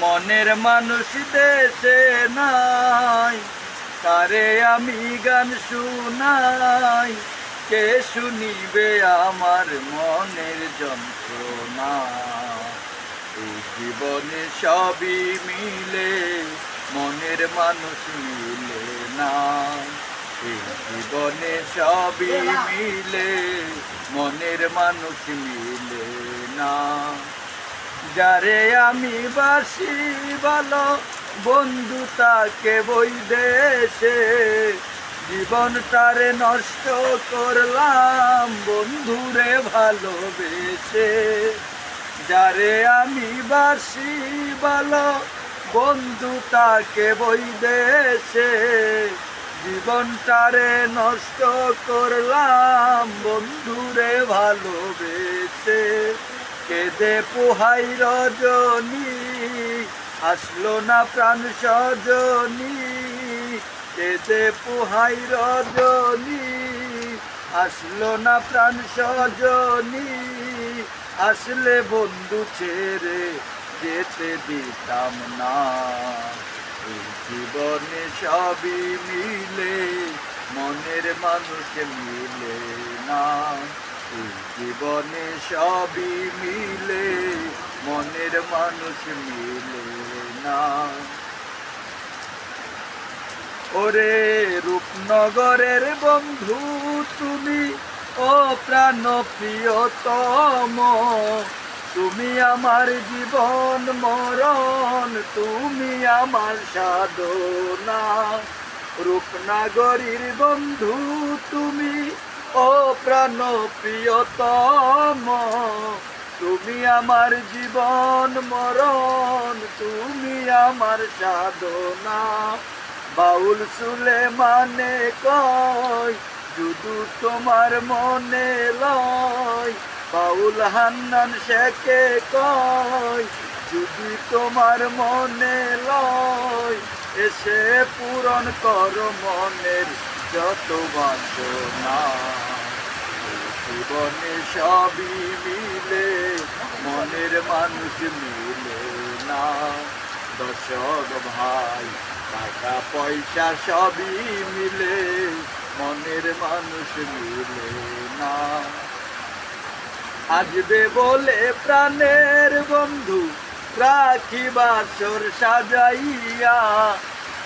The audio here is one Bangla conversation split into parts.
মনের মানুষ দেশে নাই। তারে আমি গান শুনাই কে শুনিবে আমার মনের যন্ত্রণা? এই জীবনে সবই মিলে মনের মানুষ মিলে না। এই জীবনে সবই মিলে মনের মানুষ মিলে না। যারে আমি বাসি ভালো বন্ধু তাকে বই দেশে। জীবন তারে নষ্ট করলাম, বন্ধুরে ভালোবেসে। যারে আমি বাসি ভালো বন্ধু তাকে বই দেশে। জীবনটারে নষ্ট করলাম, বন্ধুরে ভালোবেসে। কেঁদে পোহাই রজনী আসলো না প্রাণ সজনী। কেঁদে পোহাই রজনী আসলো না প্রাণ সজনী। আসলে বন্ধু ছেড়ে যেতে দিতাম না। জীবনে সবই মিলে, মনের মানুষ মিলে না। জীবনে সবই মিলে, মনের মানুষ মিলে না। ওরে রূপনগরের বন্ধু, তুমি ও প্রাণ প্রিয়তম। তুমি আমার জীবন মরণ, তুমি আমার সাধনা। রূপনাগরীর বন্ধু, তুমি ও প্রাণ প্রিয়তম, তুমি আমার জীবন মরণ, তুমি আমার সাধনা। বাউল সুলে মানে কয় শুধু তোমার মনে লয়, বাউল হান্নান শেখে কয়, যদি তোমার মনে লয়, এসে পূরণ কর মনের যত জীবনে সবই মিলে মনের মানুষ মিলে না দর্শক ভাই টাকা পয়সা সবই মিলে মনের মানুষ মিলে না আসবে বলে প্রাণের বন্ধু রাখি বাসর সাজাইয়া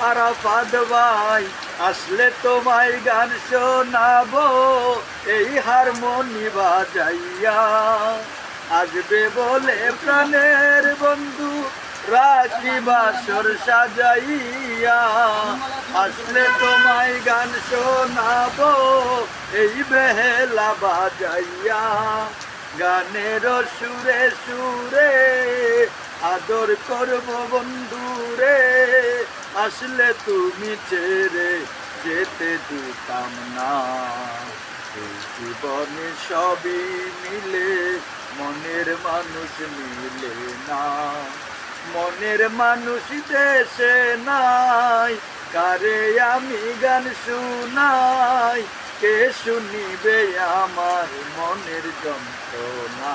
আরাফাদ ভাই, আসলে তোমায় গান শোনাবো, এই হারমোনি বাজাইয়া। আসবে বলে প্রাণের বন্ধু, রাখি বাসর সাজাইয়া। আসলে তোমায় গান শোনাবো, এই বেহেলা বাজাইয়া। গানের সুরে সুরে আদর করব বন্ধুরে আসলে তুমি ছেড়ে যেতে দিতাম না। জীবনে সবই মিলে, মনের মানুষ মিলে না। মনের মানুষ দেশে নাই, কারে আমি গান শুনাই? কে শুনিবে আমার মনের যন্ত্রণা?